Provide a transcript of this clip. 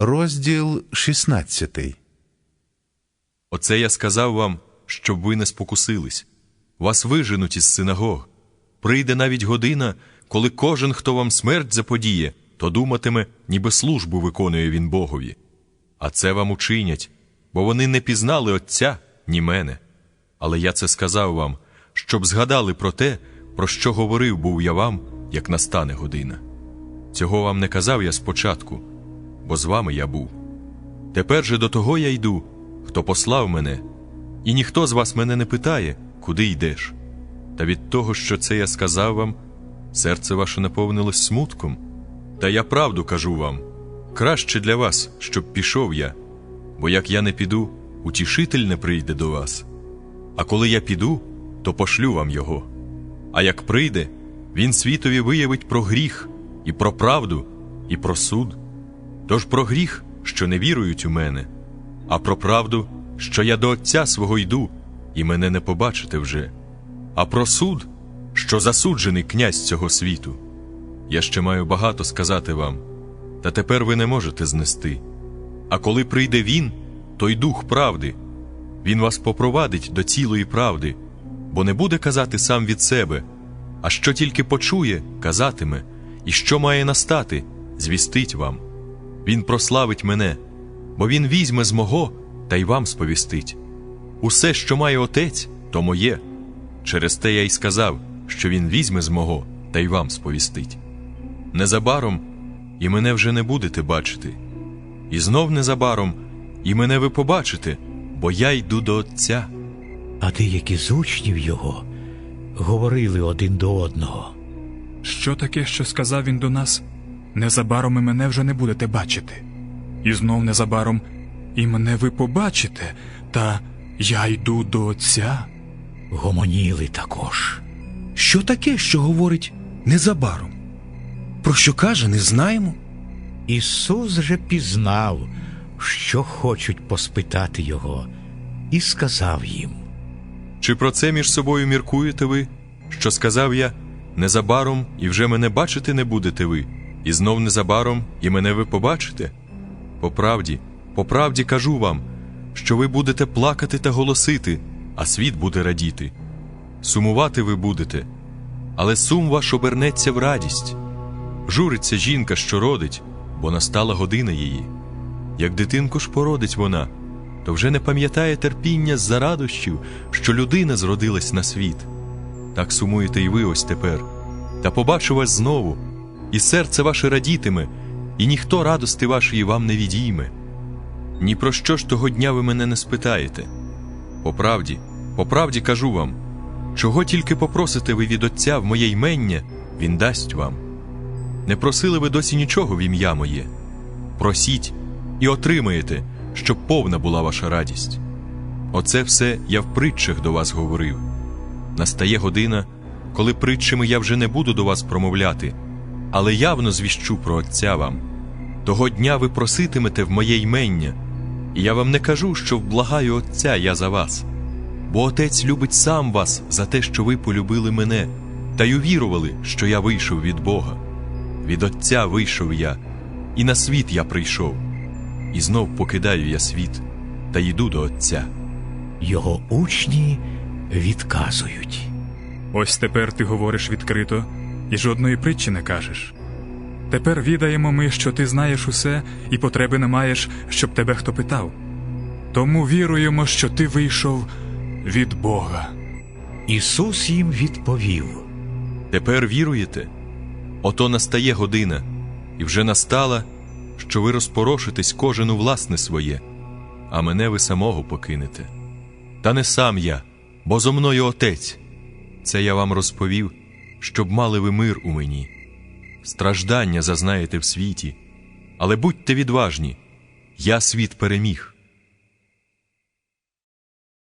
Розділ 16 Оце я сказав вам, щоб ви не спокусились. Вас виженуть із синагог. Прийде навіть година, коли кожен, хто вам смерть заподіє, то думатиме, ніби службу виконує він Богові. А це вам учинять, бо вони не пізнали Отця, ні мене. Але я це сказав вам, щоб згадали про те, про що говорив був я вам, як настане година. Цього вам не казав я спочатку, бо з вами я був. Тепер же до того я йду, хто послав мене, і ніхто з вас мене не питає, куди йдеш. Та від того, що це я сказав вам, серце ваше наповнилось смутком. Та я правду кажу вам краще для вас, щоб пішов я, бо як я не піду, утішитель не прийде до вас. А коли я піду, то пошлю вам його. А як прийде, він світові виявить про гріх, і про правду, і про суд. Тож про гріх, що не вірують у мене, а про правду, що я до Отця свого йду, і мене не побачите вже, а про суд, що засуджений князь цього світу. Я ще маю багато сказати вам, та тепер ви не можете знести. А коли прийде він, то й дух правди, він вас попровадить до цілої правди, бо не буде казати сам від себе, а що тільки почує, казатиме, і що має настати, звістить вам. Він прославить мене, бо він візьме з мого та й вам сповістить. Усе, що має отець, то моє. Через те я й сказав, що він візьме з мого та й вам сповістить. Незабаром і мене вже не будете бачити, і знов незабаром і мене ви побачите, бо я йду до Отця. А деякі з учнів його говорили один до одного. Що таке, що сказав він до нас? Незабаром і мене вже не будете бачити. І знов незабаром і мене ви побачите, та я йду до Отця. Гомоніли також. Що таке, що говорить незабаром? Про що каже, не знаємо. Ісус же пізнав, що хочуть поспитати його, і сказав їм. Чи про це між собою міркуєте ви, що сказав я незабаром і вже мене бачити не будете ви, і знов незабаром і мене ви побачите? По правді, по правді кажу вам, що ви будете плакати та голосити, а світ буде радіти. Сумувати ви будете, але сум ваш обернеться в радість. Журиться жінка, що родить, бо настала година її. Як дитинку ж породить вона, то вже не пам'ятає терпіння з-за радощів, що людина зродилась на світ. Так сумуєте і ви ось тепер. Та побачу вас знову, і серце ваше радітиме, і ніхто радости вашої вам не відійме. Ні про що ж того дня ви мене не спитаєте. По правді, по правді кажу вам, чого тільки попросите ви від Отця в моє ймення, він дасть вам. Не просили ви досі нічого в ім'я моє. Просіть і отримаєте, щоб повна була ваша радість. Оце все я в притчах до вас говорив. Настає година, коли притчами я вже не буду до вас промовляти, але явно звіщу про Отця вам. Того дня ви проситимете в моє ймення, і я вам не кажу, що вблагаю Отця я за вас. Бо Отець любить сам вас за те, що ви полюбили мене, та й увірували, що я вийшов від Бога. Від Отця вийшов я, і на світ я прийшов, і знов покидаю я світ, та йду до Отця. Його учні відказують. Ось тепер ти говориш відкрито і жодної притчі не кажеш. Тепер відаємо ми, що ти знаєш усе і потреби не маєш, щоб тебе хто питав. Тому віруємо, що ти вийшов від Бога. Ісус їм відповів. Тепер віруєте? Ото настає година, і вже настала, що ви розпорошитесь кожен у власне своє, а мене ви самого покинете. Та не сам я, бо зо мною Отець. Це я вам розповів, щоб мали ви мир у мені. Страждання зазнаєте в світі, але будьте відважні, я світ переміг.